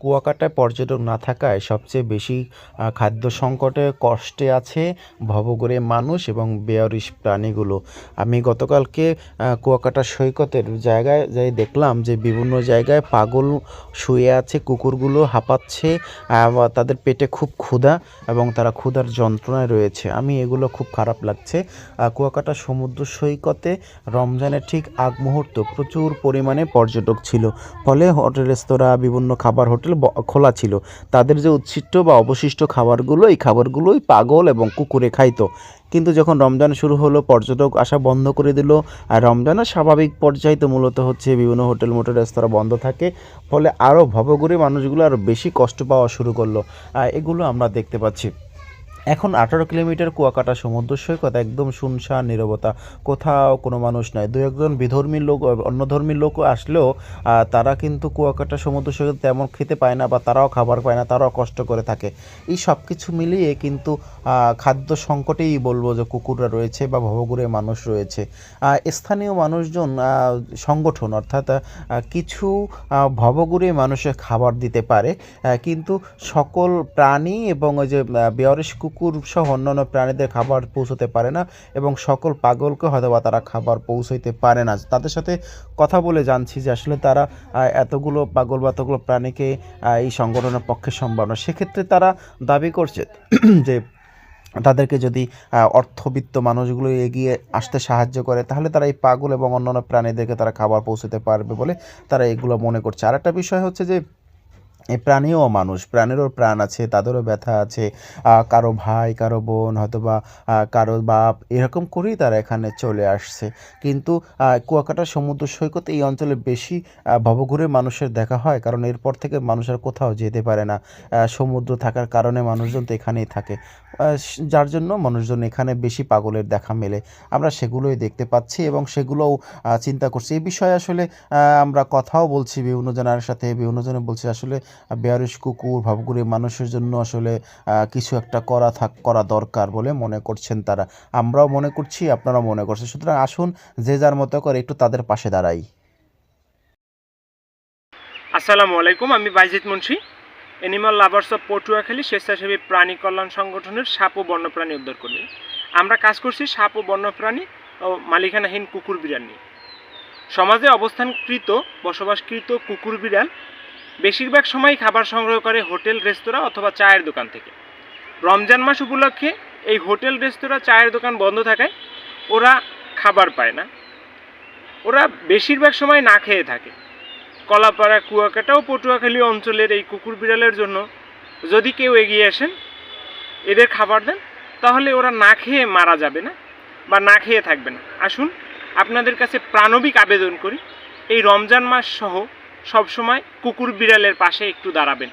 কুয়াকাটায় পর্যটক না থাকায় সবচেয়ে বেশি খাদ্য সংকটে কষ্টে আছে ভবঘুরে মানুষ এবং বেয়ারিশ প্রাণীগুলো। আমি গতকালকে কুয়াকাটা সৈকতের জায়গায় যাই দেখলাম যে বিভিন্ন জায়গায় পাগল শুয়ে আছে, কুকুরগুলো হাঁপাচ্ছে তাদের পেটে খুব ক্ষুধা এবং তারা ক্ষুধার যন্ত্রণায় রয়েছে। আমি এগুলো খুব খারাপ লাগছে। কুয়াকাটা সমুদ্র সৈকতে রমজানের ঠিক আগ মুহূর্ত প্রচুর পরিমাণে পর্যটক ছিল। ফলে হোটেল, রেস্তোরাঁ, বিভিন্ন খাবার হোটেল ব- খোলা ছিল। তাদের যে উচ্ছিষ্ট বা অবশিষ্ট খাবারগুলো, এই খাবারগুলোই পাগল এবং কুকুরে খাইতো। কিন্তু যখন রমজান শুরু হলো, পর্যটক আসা বন্ধ করে দিল। আর রমজানের স্বাভাবিক পর্যায়ে তো মূলত হচ্ছে বিভিন্ন হোটেল, মোটেল, রেস্তোরাঁ বন্ধ থাকে। ফলে আরও ভবঘুরে মানুষগুলো আরও বেশি কষ্ট পাওয়া শুরু করল। এগুলো আমরা দেখতে পাচ্ছি। এখন আঠারো কিলোমিটার কুয়াকাটা সমুদ্র সৈকত একদম শুনশান নীরবতা। কোথাও কোনো মানুষ নাই। দু একজন বিধর্মী লোক অন্য ধর্মীর লোক আসলেও তারা কিন্তু কুয়াকাটা সমুদ্র সৈকত তেমন খেতে পায় না বা তারাও খাবার পায় না তারাও কষ্ট করে থাকে। এই সব কিছু মিলিয়ে কিন্তু খাদ্য সংকটেই বলব যে কুকুররা রয়েছে বা ভবঘুরে মানুষ রয়েছে। স্থানীয় মানুষজন সংগঠন অর্থাৎ কিছু আহ, ভবঘুরে মানুষের খাবার দিতে পারে। কিন্তু সকল প্রাণী এবং ওই যে বেয়ারিশ কুকুর সহ অন্যান্য প্রাণীদের খাবার পৌঁছতে পারে না এবং সকল পাগলকে হয়তো বা তারা খাবার পৌঁছাইতে পারে না। তাদের সাথে কথা বলে জানছি যে আসলে তারা এতগুলো পাগল বা এতগুলো প্রাণীকে এই সংগঠনের পক্ষে সম্ভব না। সেক্ষেত্রে তারা দাবি করছে যে তাদেরকে যদি অর্থবিত্ত মানুষগুলো এগিয়ে আসতে সাহায্য করে, তাহলে তারা এই পাগল এবং অন্যান্য প্রাণীদেরকে তারা খাবার পৌঁছতে পারবে বলে তারা এগুলো মনে করছে। আর একটা বিষয় হচ্ছে যে এই প্রাণীও মানুষ প্রাণেরও প্রাণ আছে তাদেরও ব্যথা আছে কারও ভাই কারও বোন হয়তো বা আহ, কারও বাপ এরকম করেই তারা এখানে চলে আসছে। কিন্তু কুয়াকাটা সমুদ্র সৈকত এই অঞ্চলে বেশি ভবঘুরে মানুষের দেখা হয় কারণ এরপর থেকে মানুষ আর কোথাও যেতে পারে না। সমুদ্র থাকার কারণে মানুষজন তো এখানেই থাকে। যার জন্য মানুষজন এখানে বেশি পাগলের দেখা মেলে। আমরা সেগুলোই দেখতে পাচ্ছি এবং সেগুলোও চিন্তা করছি। এই বিষয়ে আসলে আমরা কথাও বলছি বিভিন্ন জনের সাথে বিভিন্ন জনে বলছি আসলে বেয়ারিশ কুকুর ভাবগুড়ি মানুষের জন্য আসলে কিছু একটা করা থাক, করা দরকার বলে মনে করছেন তারা। আমরাও মনে করছি, আপনারাও মনে করছেন। সুতরাং আসুন, যে যার মতো করে একটু তাদের পাশে দাঁড়াই। আসসালামু আলাইকুম, আমি Baijit Munshi. Animal lovers of Patuakhali স্বেচ্ছাসেবী প্রাণী কল্যাণ সংগঠনের সাপ ও বন্যপ্রাণী উদ্ধার কর্মী আমরা কাজ করছি সাপ ও বন্যপ্রাণী ও মালিকানাহীন কুকুর বিড়াল নিয়ে। সমাজে অবস্থানকৃত, বসবাসকৃত কুকুর বিড়াল বেশিরভাগ সময় খাবার সংগ্রহ করে হোটেল, রেস্তোরাঁ অথবা চায়ের দোকান থেকে। রমজান মাস উপলক্ষে এই হোটেল, রেস্তোরাঁ, চায়ের দোকান বন্ধ থাকায় ওরা খাবার পায় না। ওরা বেশিরভাগ সময় না খেয়ে থাকে। কলাপাড়া, কুয়াকাটা ও পটুয়াখালী অঞ্চলের এই কুকুর বিড়ালের জন্য যদি কেউ এগিয়ে আসেন, এদের খাবার দেন, তাহলে ওরা না খেয়ে মারা যাবে না বা না খেয়ে থাকবে না। আসুন, আপনাদের কাছে প্রাণবিক আবেদন করি, এই রমজান মাস সহ সবসময় কুকুর বিড়ালের পাশে একটু দাঁড়াবেন।